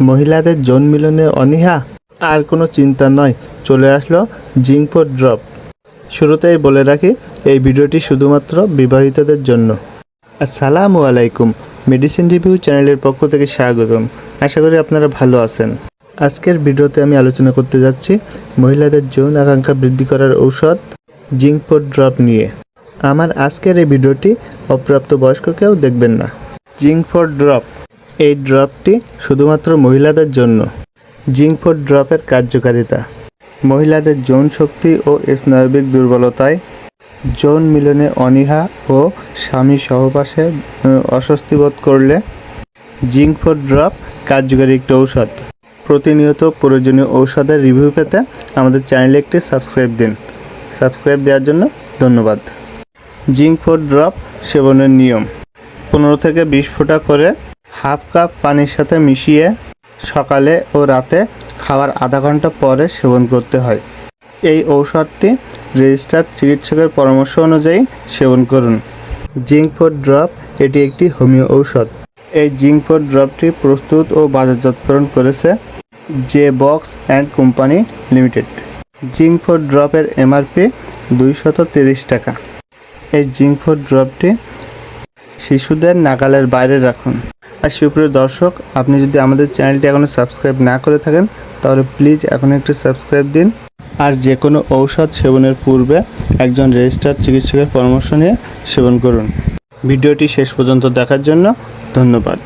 মহিলাদের যৌন মিলনে অনীহা? আর কোনো চিন্তা নয়, চলে আসলো জিঙ্কপোর ড্রপ। শুরুতেই বলে রাখি, এই ভিডিওটি শুধুমাত্র বিবাহিতদের জন্য। আসসালামু আলাইকুম, মেডিসিন রিভিউ চ্যানেলের পক্ষ থেকে স্বাগতম। আশা করি আপনারা ভালো আছেন। আজকের ভিডিওতে আমি আলোচনা করতে যাচ্ছি মহিলাদের যৌন আকাঙ্ক্ষা বৃদ্ধি করার ঔষধ জিঙ্কপোর ড্রপ নিয়ে। আমার আজকের এই ভিডিওটি অপ্রাপ্ত বয়স্ক কেউ দেখবেন না। Zinc four drop. এই ড্রপটি শুধুমাত্র মহিলাদের জন্য। জিঙ্কফোর ড্রপের কার্যকারিতা। মহিলাদের যৌন শক্তি ও স্নায়বিক দুর্বলতায় যৌন মিলনে অনীহা ও স্বামী সহবাসে আহ, অস্বস্তি বোধ করলে জিঙ্কফোর ড্রপ কার্যকারী একটি ঔষধ। প্রতিনিয়ত প্রয়োজনীয় ঔষধের রিভিউ পেতে আমাদের চ্যানেলে একটি সাবস্ক্রাইব দিন। সাবস্ক্রাইব দেওয়ার জন্য ধন্যবাদ। জিঙ্ক ফোর ড্রপ সেবনের নিয়ম। পনেরো থেকে বিশ ফোঁটা করে হাফ কাপ পানির সাথে মিশিয়ে সকালে ও রাতে খাওয়ার আধা ঘণ্টা পরে সেবন করতে হয়। এই ঔষধটি রেজিস্টার্ড চিকিৎসকের পরামর্শ অনুযায়ী সেবন করুন। জিঙ্ক ফোর ড্রপ এটি একটি হোমিও ঔষধ। এই জিঙ্ক ফোর ড্রপটি প্রস্তুত ও বাজারজাতকরণ করেছে J box and company limited. Zinc four ড্রপের MRP দুইশত তিরিশ টাকা। এই জিঙ্ক ফোর ড্রপটি শিশুদের নাগালের বাইরে রাখুন। আর সুপ্রিয় দর্শক, আপনি যদি আমাদের চ্যানেলটি এখনও সাবস্ক্রাইব না করে থাকেন, তাহলে প্লিজ এখন একটু সাবস্ক্রাইব দিন। আর যে কোনো ঔষধ সেবনের পূর্বে একজন রেজিস্টার চিকিৎসকের পরামর্শ নিয়ে সেবন করুন। ভিডিওটি শেষ পর্যন্ত দেখার জন্য ধন্যবাদ।